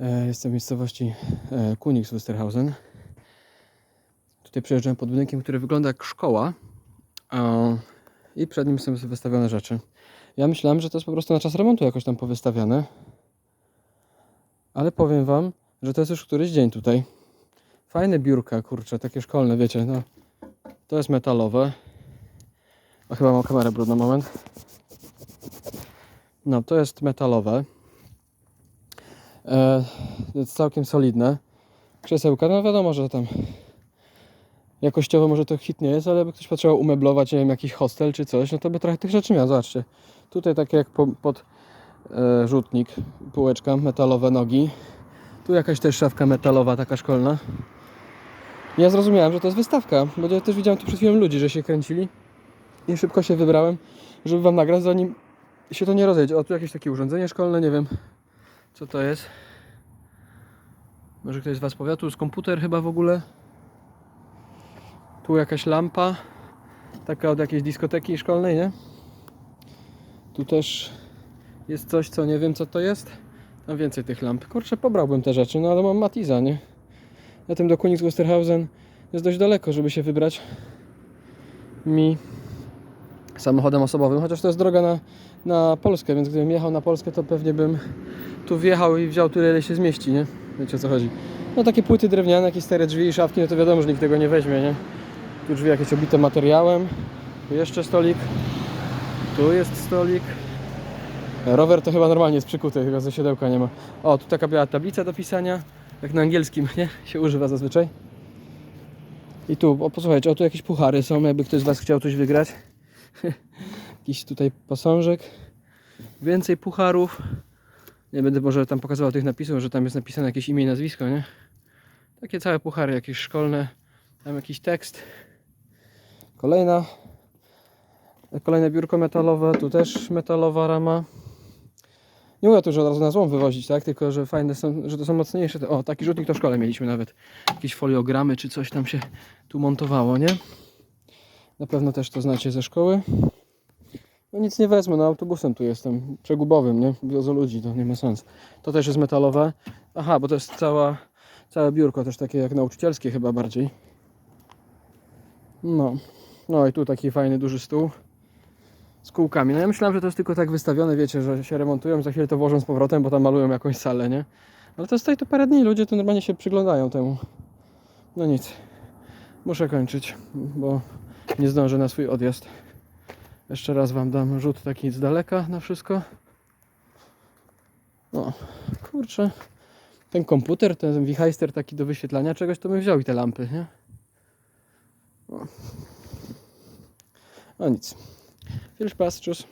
E, Jestem w miejscowości e, Kunigs Wusterhausen. Tutaj przejeżdżam pod budynkiem, który wygląda jak szkoła i przed nim są wystawione rzeczy. Ja myślałem, że to jest po prostu na czas remontu jakoś tam powystawiane, ale powiem Wam, że to jest już któryś dzień tutaj. Fajne biurka, kurczę, takie szkolne, wiecie, no. To jest metalowe. A chyba mam kamerę brudną, moment. No, to jest metalowe. E, jest całkiem solidne. Krzesełka, no wiadomo, że tam jakościowo może to hit nie jest, ale jakby ktoś potrzebował umeblować, nie wiem, jakiś hostel czy coś, no to by trochę tych rzeczy miał. Zobaczcie. Tutaj takie jak po, pod e, rzutnik, półeczka, metalowe nogi. Tu jakaś też szafka metalowa, taka szkolna. Ja zrozumiałem, że to jest wystawka, bo ja też widziałem tu przed chwilą ludzi, że się kręcili i szybko się wybrałem, żeby wam nagrać, zanim się to nie rozejdzie. O, tu jakieś takie urządzenie szkolne, nie wiem co to jest. Może ktoś z was powie, tu jest komputer chyba w ogóle. Tu jakaś lampa, taka od jakiejś dyskoteki szkolnej, nie? Tu też jest coś, co nie wiem co to jest. Tam więcej tych lamp. Kurczę, pobrałbym te rzeczy, no ale mam Matiza, nie? Na tym do Kunigs Wusterhausen jest dość daleko, żeby się wybrać mi samochodem osobowym, chociaż to jest droga na, na Polskę, więc gdybym jechał na Polskę, to pewnie bym tu wjechał i wziął tyle, ile się zmieści, nie? Wiecie o co chodzi. No takie płyty drewniane, jakieś stare drzwi i szafki, no to wiadomo, że nikt tego nie weźmie, nie? Tu drzwi jakieś obite materiałem, tu jeszcze stolik, tu jest stolik. Rower to chyba normalnie jest przykuty, chyba ze siodełka nie ma. O, tu taka biała tablica do pisania, jak na angielskim, nie? Się używa zazwyczaj. I tu, o posłuchajcie, o tu jakieś puchary są, jakby ktoś z Was chciał coś wygrać. Jakiś tutaj posążek. Więcej pucharów. Nie będę może tam pokazywał tych napisów, że tam jest napisane jakieś imię i nazwisko, nie? Takie całe puchary, jakieś szkolne. Tam jakiś tekst. Kolejna. Kolejne biurko metalowe, tu też metalowa rama. Nie mówię tu, że od razu na złom wywozić, tak? Tylko, że fajne są, że to są mocniejsze. O, taki rzutnik to w szkole mieliśmy nawet. Jakieś foliogramy czy coś tam się tu montowało, nie? Na pewno też to znacie ze szkoły. No nic nie wezmę, no autobusem tu jestem, przegubowym, nie? Wiozę ludzi, to nie ma sensu. To też jest metalowe. Aha, bo to jest cała, całe biurko, też takie jak nauczycielskie chyba bardziej. No. No i tu taki fajny, duży stół z kółkami. No ja myślałem, że to jest tylko tak wystawione, wiecie, że się remontują, za chwilę to włożą z powrotem, bo tam malują jakąś salę, nie? Ale to stoi tu parę dni, ludzie tu normalnie się przyglądają temu. No nic. Muszę kończyć, bo nie zdążę na swój odjazd. Jeszcze raz Wam dam rzut taki z daleka na wszystko. O, kurczę. Ten komputer, ten wichajster taki do wyświetlania czegoś, to bym wziął i te lampy, nie? O. No nic. Viel Spaß, tschüss.